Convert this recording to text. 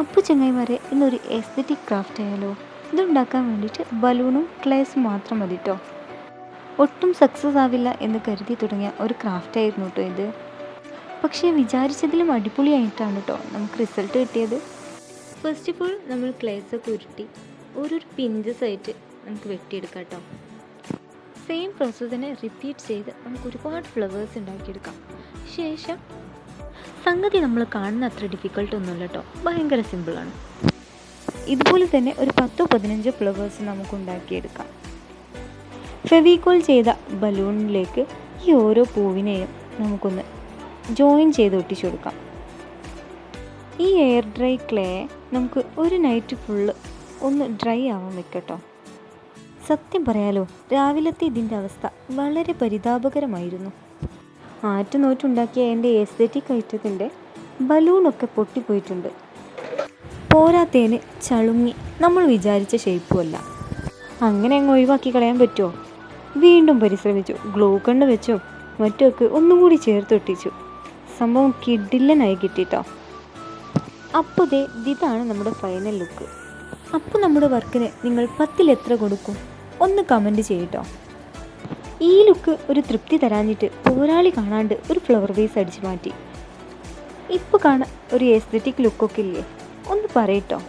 അപ്പോൾ ചങ്ങായിമാരെ ഇന്നൊരു എസ്തറ്റിക് ക്രാഫ്റ്റ് ആയാലോ? ഇതുണ്ടാക്കാൻ വേണ്ടിയിട്ട് ബലൂണും ക്ലേസും മാത്രം മതി കേട്ടോ ഒട്ടും സക്സസ് ആവില്ല എന്ന് കരുതി തുടങ്ങിയ ഒരു ക്രാഫ്റ്റ് ആയിരുന്നു കേട്ടോ ഇത്. പക്ഷേ വിചാരിച്ചതിലും അടിപൊളിയായിട്ടാണ് കേട്ടോ നമുക്ക് റിസൾട്ട് കിട്ടിയത്. ഫസ്റ്റ് ഓഫ് ഓൾ നമ്മൾ ക്ലേസ് ഒക്കെ ഉരുട്ടി ഓരോരു പിഞ്ചസ് ആയിട്ട് നമുക്ക് വെട്ടിയെടുക്കാം കേട്ടോ സെയിം പ്രോസസ്സ് തന്നെ റിപ്പീറ്റ് ചെയ്ത് നമുക്ക് ഒരുപാട് ഫ്ലവേഴ്സ് ഉണ്ടാക്കിയെടുക്കാം. ശേഷം സംഗതി നമ്മൾ കാണുന്ന അത്ര ഡിഫിക്കൽട്ട് ഒന്നുമില്ല കേട്ടോ ഭയങ്കര സിമ്പിളാണ് ഇതുപോലെ തന്നെ ഒരു പത്തോ പതിനഞ്ചോ ഫ്ലവേഴ്സ് നമുക്ക് ഉണ്ടാക്കിയെടുക്കാം. ഫെവിക്കോൾ ചെയ്ത ബലൂണിലേക്ക് ഈ ഓരോ പൂവിനെയും നമുക്കൊന്ന് ജോയിൻ ചെയ്ത് ഒട്ടിച്ചു കൊടുക്കാം. ഈ എയർ ഡ്രൈ ക്ലേ നമുക്ക് ഒരു നൈറ്റ് ഫുള്ള് ഒന്ന് ഡ്രൈ ആവാൻ വെക്കട്ടോ സത്യം പറയാലോ രാവിലത്തെ ഇതിന്റെ അവസ്ഥ വളരെ പരിതാപകരമായിരുന്നു. ആറ്റുനോറ്റുണ്ടാക്കിയ എന്റെ എസ്തറ്റിക് ഐറ്റത്തിന്റെ ബലൂണൊക്കെ പൊട്ടിപ്പോയിട്ടുണ്ട്. പോരാത്തേന് ചളുങ്ങി നമ്മൾ വിചാരിച്ച ഷേപ്പുമല്ല അങ്ങനെ അങ്ങ് ഒഴിവാക്കി കളയാൻ പറ്റുമോ വീണ്ടും പരിശ്രമിച്ചു. ഗ്ലോ കണ്ണ് വെച്ചോ. മറ്റുമൊക്കെ ഒന്നും കൂടി ചേർത്തൊട്ടിച്ചു സംഭവം കിഡില്ലനായി കിട്ടിട്ടോ. അപ്പോൾ ദേ ഇതാണ് നമ്മുടെ ഫൈനൽ ലുക്ക് അപ്പോൾ നമ്മുടെ വർക്കിന് നിങ്ങൾ പത്തിൽ എത്ര കൊടുക്കും? ഒന്ന് കമന്റ് ചെയ്യട്ടോ. ഈ ലുക്ക് ഒരു തൃപ്തി തരാഞ്ഞിട്ട് പോരാളി കാണാണ്ട് ഒരു ഫ്ലവർ വേസ് അടിച്ചു മാറ്റി. ഇപ്പോൾ കാണാൻ ഒരു എസ്തറ്റിക് ലുക്കൊക്കെ ഇല്ലേ? ഒന്ന് പറയട്ടോ.